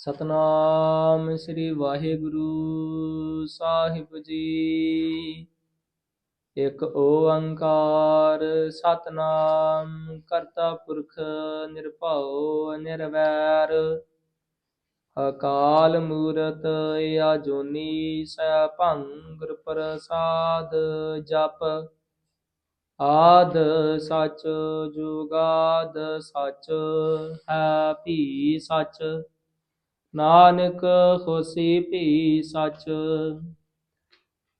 ਸਤਨਾਮ ਸ੍ਰੀ ਵਾਹਿਗੁਰੂ ਸਾਹਿਬ ਜੀ। ਇੱਕ ਓੰਕਾਰ ਸਤਨਾਮ, ਕਰਤਾ ਪੁਰਖ ਨਿਰਭਉ ਨਿਰਵੈਰ। ਅਕਾਲ ਮੂਰਤ ਆਜੋਨੀ ਸੈਭੰ ਗੁਰ ਪ੍ਰਸਾਦ ਜਪ। ਆਦ ਸਚ, ਜੁਗਾਦ ਸਚ, ਹੈ ਭੀ ਸਚ। ਨਾਨਕ ਖੁਸ਼ੀ ਭੀ ਸੱਚ।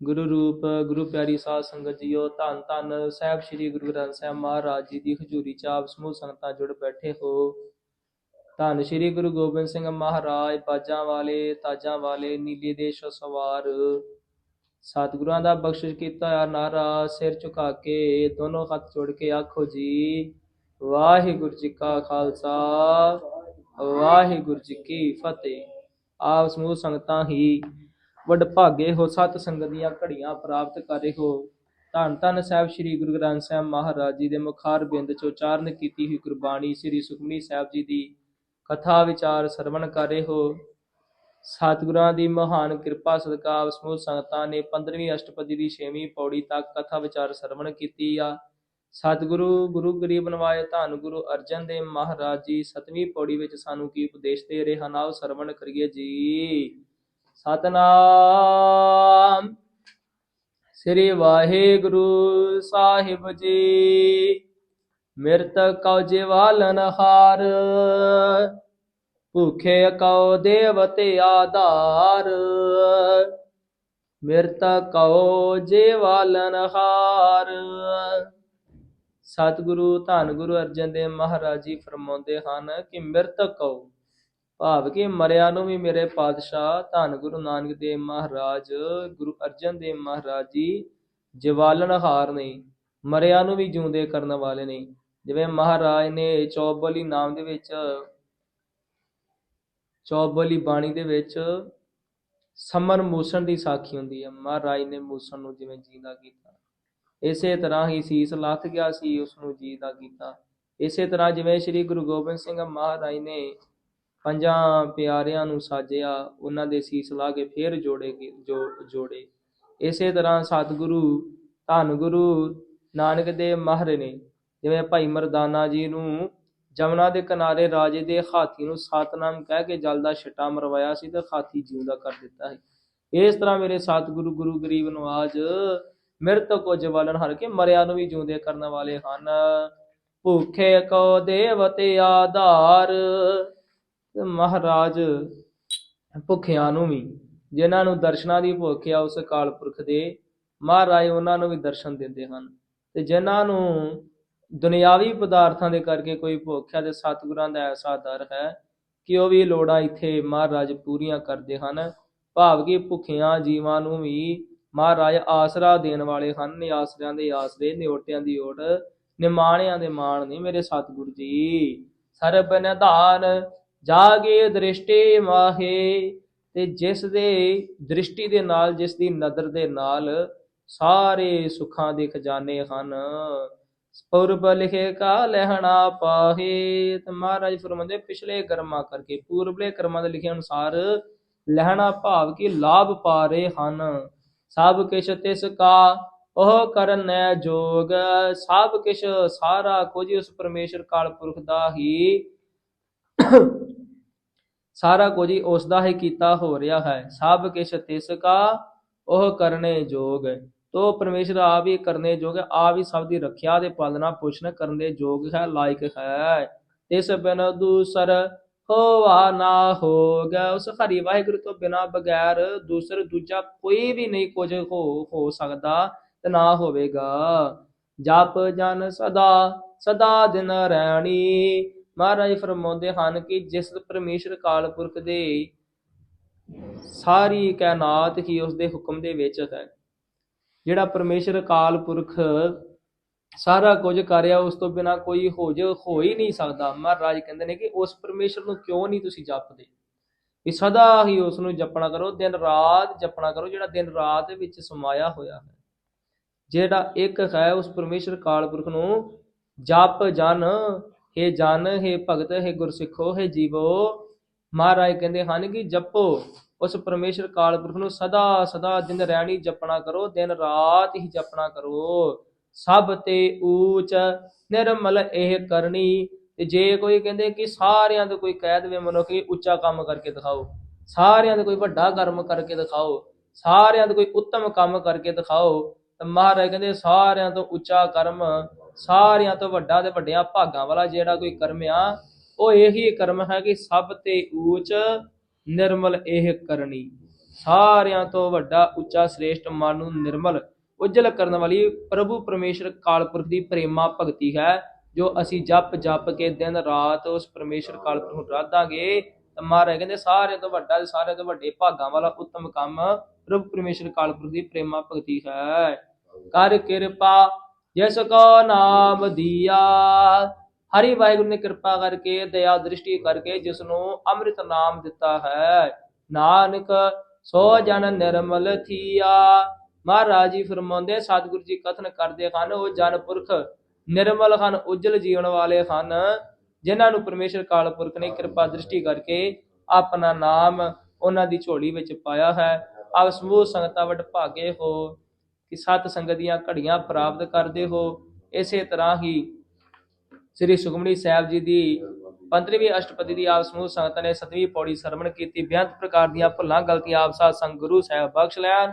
ਗੁਰੂ ਰੂਪ, ਗੁਰੂ ਪਿਆਰੀ ਸਾਧ ਸੰਗਤ ਜੀਓ, ਧੰਨ ਧੰਨ ਸਾਹਿਬ ਸ੍ਰੀ ਗੁਰੂ ਗ੍ਰੰਥ ਸਾਹਿਬ ਮਹਾਰਾਜ ਜੀ ਦੀ ਹਜ਼ੂਰੀ ਚ ਆਪ ਸਮੂਹ ਸੰਗਤਾਂ ਜੁੜ ਬੈਠੇ ਹੋ। ਧੰਨ ਸ੍ਰੀ ਗੁਰੂ ਗੋਬਿੰਦ ਸਿੰਘ ਮਹਾਰਾਜ, ਬਾਜਾਂ ਵਾਲੇ, ਤਾਜਾਂ ਵਾਲੇ, ਨੀਲੇ ਦੇਸ਼ ਸਵਾਰ। ਸਤਿਗੁਰਾਂ ਦਾ ਬਖਸ਼ਿਸ਼ ਕੀਤਾ ਹੋਇਆ ਨਾਰਾ, ਸਿਰ ਝੁਕਾ ਕੇ ਦੋਨੋਂ ਹੱਥ ਜੋੜ ਕੇ ਆਖੋ ਜੀ, ਵਾਹਿਗੁਰੂ ਜੀ ਕਾ ਖਾਲਸਾ। ਵਾਹਿਗੁਰੂ ਜੀ ਕੀ ਫਤਿਹ। ਆਪ ਸਮੂਹ ਸੰਗਤਾਂ ਹੀ ਵੱਡ ਭਾਗੇ ਹੋ, ਸਤ ਸੰਗਤ ਦੀਆਂ ਘੜੀਆਂ ਪ੍ਰਾਪਤ ਕਰੇ ਹੋ। ਧੰਨ ਧੰਨ ਸਾਹਿਬ ਸ੍ਰੀ ਗੁਰੂ ਗ੍ਰੰਥ ਸਾਹਿਬ ਮਹਾਰਾਜ ਜੀ ਦੇ ਮੁਖਾਰ ਬਿੰਦ ਚ ਉਚਾਰਨ ਕੀਤੀ ਹੋਈ ਗੁਰਬਾਣੀ ਸ੍ਰੀ ਸੁਖਮਨੀ ਸਾਹਿਬ ਜੀ ਦੀ ਕਥਾ ਵਿਚਾਰ ਸਰਵਣ ਕਰੇ ਹੋ। ਸਤਿਗੁਰਾਂ ਦੀ ਮਹਾਨ ਕਿਰਪਾ ਸਦਕਾ ਆਪ ਸਮੂਹ ਸੰਗਤਾਂ ਨੇ 15ਵੀਂ ਅਸ਼ਟਪਦੀ ਦੀ 6ਵੀਂ ਪੌੜੀ ਤੱਕ ਕਥਾ ਵਿਚਾਰ ਸਰਵਣ ਕੀਤੀ ਆ। ਸਤਿਗੁਰੂ, ਗੁਰੂ ਗਰੀਬ ਨਵਾਏ ਧੰਨ ਗੁਰੂ ਅਰਜਨ ਦੇਵ ਮਹਾਰਾਜ ਜੀ, ਸਤਵੀਂ ਪੌੜੀ ਵਿੱਚ ਸਾਨੂੰ ਕੀ ਉਪਦੇਸ਼ ਦੇ ਰਹੇ ਹਨ? ਆਓ ਸਰਵਣ ਕਰੀਏ ਜੀ। ਸਤਨਾਮ ਸ੍ਰੀ ਵਾਹਿਗੁਰੂ ਸਾਹਿਬ ਜੀ। ਮਿਰਤ ਕਉ ਜਿਵਾਲਨ ਹਾਰ, ਭੁਖੇ ਕਉ ਦੇਵਤੇ ਆਧਾਰ। ਮਿਰਤ ਕਉ ਜਿਵਾਲਨ ਹਾਰ। ਸਤਿਗੁਰੂ, ਧੰਨ ਗੁਰੂ ਅਰਜਨ ਦੇਵ ਮਹਾਰਾਜ ਜੀ ਫਰਮਾਉਂਦੇ ਹਨ ਕਿ ਮਿਰਤਕ ਕਉ, ਭਾਵ ਕਿ ਮਰਿਆ ਨੂੰ ਵੀ ਮੇਰੇ ਪਾਤਸ਼ਾਹ, ਧੰਨ ਗੁਰੂ ਨਾਨਕ ਦੇਵ ਮਹਾਰਾਜ, ਗੁਰੂ ਅਰਜਨ ਦੇਵ ਮਹਾਰਾਜ ਜੀ ਜਵਾਲਨਹਾਰ ਨੇ ਮਰਿਆ ਨੂੰ ਵੀ ਜਿਉਂਦੇ ਕਰਨ ਵਾਲੇ ਨੇ ਜਿਵੇਂ ਮਹਾਰਾਜ ਨੇ ਚੌਬਲੀ ਨਾਮ ਦੇ ਵਿੱਚ, ਚੌਬਲੀ ਬਾਣੀ ਦੇ ਵਿੱਚ ਸਮਨ ਮੂਸਣ ਦੀ ਸਾਖੀ ਹੁੰਦੀ ਹੈ। ਮਹਾਰਾਜ ਨੇ ਮੂਸਣ ਨੂੰ ਜਿਵੇਂ ਜੀਂਦਾ ਕੀਤਾ। ਇਸੇ ਤਰ੍ਹਾਂ ਹੀ ਸੀਸ ਲੱਥ ਗਿਆ ਸੀ ਉਸ ਨੂੰ ਦਾ ਕੀਤਾ ਇਸੇ ਤਰ੍ਹਾਂ ਜਿਵੇਂ ਸ੍ਰੀ ਗੁਰੂ ਗੋਬਿੰਦ ਸਿੰਘ ਮਹਾਰਾਜ ਨੇ ਪੰਜਾਂ ਪਿਆਰਿਆਂ ਨੂੰ ਸਾਜਿਆ, ਉਹਨਾਂ ਦੇ ਸੀਸ ਲਾ ਕੇ ਫੇਰ ਜੋੜੇ ਜੋੜੇ। ਇਸੇ ਤਰ੍ਹਾਂ ਸਤਿਗੁਰੂ ਧੰਨ ਗੁਰੂ ਨਾਨਕ ਦੇਵ ਮਹਾਰਾਜ ਨੇ ਜਿਵੇਂ ਭਾਈ ਮਰਦਾਨਾ ਜੀ ਨੂੰ ਜਮਨਾ ਦੇ ਕਿਨਾਰੇ ਰਾਜੇ ਦੇ ਹਾਥੀ ਨੂੰ ਸਤਨਾਮ ਕਹਿ ਕੇ ਜਲ ਦਾ ਛਟਾ ਮਰਵਾਇਆ ਸੀ ਤੇ ਹਾਥੀ ਜਿਉਂਦਾ ਕਰ ਦਿੱਤਾ ਹੈ ਇਸ ਤਰ੍ਹਾਂ ਮੇਰੇ ਸਤਿਗੁਰੂ ਗੁਰੂ ਗਰੀਬ ਨਵਾਜ ਮਿਰਤ ਕੋ ਜਵਾਲਨ ਹਰ ਕੇ ਮਰਿਆ ਨੂੰ ਵੀ ਜਿਉਂਦੇ ਕਰਨ ਵਾਲੇ ਹਨ। ਭੁਖੇ ਕੋ ਦੇਵਤੇ ਆਧਾਰ। ਮਹਾਰਾਜ ਭੁੱਖਿਆਂ ਨੂੰ ਵੀ, ਜਿਨ੍ਹਾਂ ਨੂੰ ਦਰਸ਼ਨਾਂ ਦੀ ਭੁੱਖ ਆ, ਉਸ ਅਕਾਲ ਪੁਰਖ ਦੇ ਮਹਾਰਾਜ ਉਹਨਾਂ ਨੂੰ ਵੀ ਦਰਸ਼ਨ ਦਿੰਦੇ ਹਨ। ਤੇ ਜਿਨ੍ਹਾਂ ਨੂੰ ਦੁਨਿਆਵੀ ਪਦਾਰਥਾਂ ਦੇ ਕਰਕੇ ਕੋਈ ਭੁੱਖ ਹੈ ਤੇ ਸਤਿਗੁਰਾਂ ਦਾ ਐਸਾ ਦਰ ਹੈ ਕਿ ਉਹ ਵੀ ਲੋੜਾਂ ਇੱਥੇ ਮਹਾਰਾਜ ਪੂਰੀਆਂ ਕਰਦੇ ਹਨ। ਭਾਵ ਕਿ ਭੁੱਖਿਆਂ ਜੀਵਾਂ ਨੂੰ ਵੀ ਮਹਾਰਾਜ ਆਸਰਾ ਦੇਣ ਵਾਲੇ ਹਨ। ਨਿਆਸਰਿਆਂ ਦੇ ਆਸਰੇ, ਨਿਓਟਿਆਂ ਦੀ ਓਟ ਨਿਮਾਣਿਆਂ ਦੇ ਮਾਣ ਨੇ ਮੇਰੇ ਸਤਿਗੁਰੂ ਜੀ। ਸਰਬ ਨਿਧਾਨ ਜਾਗੇ ਦ੍ਰਿਸ਼ਟੀ ਮਾਹੇ, ਤੇ ਜਿਸ ਦੇ ਦ੍ਰਿਸ਼ਟੀ ਦੇ ਨਾਲ, ਜਿਸ ਦੀ ਨਜ਼ਰ ਦੇ ਨਾਲ ਸਾਰੇ ਸੁੱਖਾਂ ਦੇ ਖਜ਼ਾਨੇ ਹਨ। ਪੂਰਬ ਲਿਖੇ ਕਾ ਲਹਿਣਾ ਪਾਹੇ, ਤੇ ਮਹਾਰਾਜ ਫਰਮਾਉਂਦੇ, ਪਿਛਲੇ ਕਰਮਾਂ ਕਰਕੇ, ਪੂਰਬਲੇ ਕਰਮਾਂ ਦੇ ਲਿਖੇ ਅਨੁਸਾਰ ਲਹਿਣਾ ਭਾਵ ਕਿ ਲਾਭ ਪਾ ਰਹੇ ਹਨ। ਸਭ ਕਿਛ ਤਿਸ ਕਾ, ਉਹ ਕਰਨੈ ਜੋਗ। ਸਭ ਕਿਛ ਸਾਰਾ ਕੁਝ ਉਸ ਪਰਮੇਸ਼ਰ ਕਾਲ ਪੁਰਖ ਦਾ ਹੀ। ਸਾਰਾ ਕੁਝ ਹੀ ਉਸ ਦਾ ਹੀ ਕੀਤਾ ਹੋ ਰਿਹਾ ਹੈ। ਸਭ ਕਿਛ ਤਿਸ ਕਾ, ਉਹ ਕਰਨੇ ਜੋਗ। ਤੋ ਪਰਮੇਸ਼ਰ ਆਪ ਹੀ ਕਰਨੇ ਜੋਗ ਹੈ। ਆਪ ਹੀ ਸਭ ਦੀ ਰੱਖਿਆ ਦੇ ਪਾਲਣਾ ਪੋਸ਼ਣ ਕਰਨ ਦੇ ਯੋਗ ਹੈ, ਲਾਇਕ ਹੈ। ਇਸ ਬਿਨ ਦੂਸਰ ਹੋਵਾ ਨਾ ਹੋਗਾ। ਉਸ ਹਰੀ ਵਾਹਿਗੁਰੂ ਤੋਂ ਬਿਨਾ ਬਗੈਰ ਦੂਸਰ ਦੂਜਾ ਕੋਈ ਵੀ ਨਹੀਂ ਕੁਝ ਹੋ ਹੋ ਸਕਦਾ ਤੇ ਨਾ ਹੋਵੇਗਾ। ਜਪ ਜਨ ਸਦਾ ਸਦਾ ਦਿਨ ਰਹਿਣੀ ਮਹਾਰਾਜ ਫਰਮਾਉਂਦੇ ਹਨ ਕਿ ਜਿਸ ਪਰਮੇਸ਼ਰ ਕਾਲ ਪੁਰਖ ਦੇ ਸਾਰੀ ਕਾਇਨਾਤ ਹੀ ਉਸ ਦੇ ਹੁਕਮ ਦੇ ਵਿੱਚ ਹੈ। ਜਿਹੜਾ ਪਰਮੇਸ਼ਰ ਕਾਲ ਪੁਰਖ ਸਾਰਾ ਕੁਝ ਕਰਿਆ ਉਸ ਤੋਂ ਬਿਨਾ ਕੋਈ ਹੋ ਜ, ਹੋ ਹੀ ਨਹੀਂ ਸਕਦਾ। ਮਹਾਰਾਜ ਕਹਿੰਦੇ ਨੇ ਕਿ ਉਸ ਪਰਮੇਸ਼ਰ ਨੂੰ ਕਿਉਂ ਨਹੀਂ ਤੁਸੀਂ ਜਪਦੇ? ਵੀ ਸਦਾ ਹੀ ਉਸ ਨੂੰ ਜਪਣਾ ਕਰੋ, ਦਿਨ ਰਾਤ ਜਪਣਾ ਕਰੋ, ਜਿਹੜਾ ਦਿਨ ਰਾਤ ਦੇ ਵਿੱਚ ਸਮਾਇਆ ਹੋਇਆ ਹੈ। ਜਿਹੜਾ ਇੱਕ ਹੈ, ਉਸ ਪਰਮੇਸ਼ਰ ਕਾਲ ਪੁਰਖ ਨੂੰ, ਜਪ ਜਨ, ਹੈ ਜਨ, ਹੈ ਭਗਤ, ਹੈ ਗੁਰਸਿੱਖੋ, ਹੈ ਜੀਵੋ। ਮਹਾਰਾਜ ਕਹਿੰਦੇ ਹਨ ਕਿ ਜਪੋ। ਉਸ ਪਰਮੇਸ਼ਰ ਕਾਲ ਪੁਰਖ ਨੂੰ ਸਦਾ ਸਦਾ ਦਿਨ ਰਹਿਣੀ ਜਪਣਾ ਕਰੋ, ਦਿਨ ਰਾਤ ਹੀ ਜਪਣਾ ਕਰੋ। ਸਭ ਤੇ ਊਚ ਨਿਰਮਲ ਇਹ ਕਰਨੀ। ਤੇ ਜੇ ਕੋਈ ਕਹਿੰਦੇ ਕਿ ਸਾਰਿਆਂ ਤੋਂ ਕੋਈ ਕਹਿ ਦੇਵੇ ਮਨੁੱਖੀ ਉੱਚਾ ਕੰਮ ਕਰਕੇ ਦਿਖਾਓ। ਸਾਰਿਆਂ ਦਾ ਕੋਈ ਵੱਡਾ ਕਰਮ ਕਰਕੇ ਦਿਖਾਓ। ਸਾਰਿਆਂ ਦਾ ਕੋਈ ਉੱਤਮ ਕੰਮ ਕਰਕੇ ਦਿਖਾਓ। ਤਾਂ ਮਹਾਰਾਜ ਕਹਿੰਦੇ, ਸਾਰਿਆਂ ਤੋਂ ਉੱਚਾ ਕਰਮ, ਸਾਰਿਆਂ ਤੋਂ ਵੱਡਾ ਤੇ ਵੱਡਿਆਂ ਭਾਗਾਂ ਵਾਲਾ ਜਿਹੜਾ ਕੋਈ ਕਰਮ ਆ, ਉਹ ਇਹੀ ਕਰਮ ਹੈ ਕਿ ਸਭ ਤੇ ਊਚ ਨਿਰਮਲ ਇਹ ਕਰਨੀ। ਸਾਰਿਆਂ ਤੋਂ ਵੱਡਾ, ਉੱਚਾ, ਸ੍ਰੇਸ਼ਟ ਮਨ ਨੂੰ ਨਿਰਮਲ ਉਜਲ ਕਰਨ ਵਾਲੀ ਪ੍ਰਭੂ ਪਰਮੇਸ਼ਰ ਕਾਲਪੁਰਖ ਦੀ ਪ੍ਰੇਮਾ ਭਗਤੀ ਹੈ, ਜੋ ਅਸੀਂ ਜਪ ਜਪ ਕੇ ਦਿਨ ਰਾਤ ਉਸ ਪਰਮੇਸ਼ਰ ਕਾਲਪੁਰਖ ਨੂੰ ਰਾਧਾਂਗੇ। ਤਾਂ ਮਹਾਰਾਜ ਕਹਿੰਦੇ, ਸਾਰਿਆਂ ਤੋਂ ਵੱਡਾ ਸਾਰਿਆਂ ਤੋਂ ਵੱਡੇ ਭਾਗਾਂ ਵਾਲਾ ਉੱਤਮ ਕੰਮ ਪ੍ਰਭੂ ਪਰਮੇਸ਼ਰ ਕਾਲਪੁਰਖ ਦੀ ਪ੍ਰੇਮਾ ਭਗਤੀ ਹੈ। ਕਰ ਕਿਰਪਾ, ਜਿਸ ਕੋ ਨਾਮ ਦੀਆ। ਹਰੀ ਵਾਹਿਗੁਰੂ ਨੇ ਕਿਰਪਾ ਕਰਕੇ, ਦਇਆ ਦ੍ਰਿਸ਼ਟੀ ਕਰਕੇ ਜਿਸ ਨੂੰ ਅੰਮ੍ਰਿਤ ਨਾਮ ਦਿੱਤਾ ਹੈ। ਨਾਨਕ ਸੋ ਜਨ ਨਿਰਮਲ ਥੀਆ। ਮਹਾਰਾਜ ਜੀ ਫਰਮਾਉਂਦੇ ਸਤਿਗੁਰੂ ਜੀ ਕਥਨ ਕਰਦੇ ਹਨ, ਉਹ ਜਨ ਪੁਰਖ ਨਿਰਮਲ ਹਨ, ਉਜਲ ਜੀਵਨ ਵਾਲੇ ਹਨ, ਜਿਨ੍ਹਾਂ ਨੂੰ ਪਰਮੇਸ਼ਰ ਕਾਲ ਪੁਰਖ ਨੇ ਕਿਰਪਾ ਦ੍ਰਿਸ਼ਟੀ ਕਰਕੇ ਆਪਣਾ ਨਾਮ ਉਹਨਾਂ ਦੀ ਝੋਲੀ ਵਿੱਚ ਪਾਇਆ ਹੈ। ਆਪ ਸਮੂਹ ਸੰਗਤਾਂ ਵੱਡ ਭਾਗੇ ਹੋ ਕਿ ਸਤ ਸੰਗਤ ਦੀਆਂ ਘੜੀਆਂ ਪ੍ਰਾਪਤ ਕਰਦੇ ਹੋ। ਇਸੇ ਤਰ੍ਹਾਂ ਹੀ ਸ੍ਰੀ ਸੁਖਮਨੀ ਸਾਹਿਬ ਜੀ ਦੀ 15ਵੀਂ ਅਸ਼ਟਪਦੀ ਦੀ ਆਪ ਸਮੂਹ ਸੰਗਤਾਂ ਨੇ 7ਵੀਂ ਪੌੜੀ ਸਰਵਣ ਕੀਤੀ। ਬੇਅੰਤ ਪ੍ਰਕਾਰ ਦੀਆਂ ਭੁੱਲਾਂ ਗਲਤੀਆਂ ਆਪ ਸਾਧ ਸੰਗ ਗੁਰੂ ਸਾਹਿਬ ਬਖਸ਼ ਲੈਣ।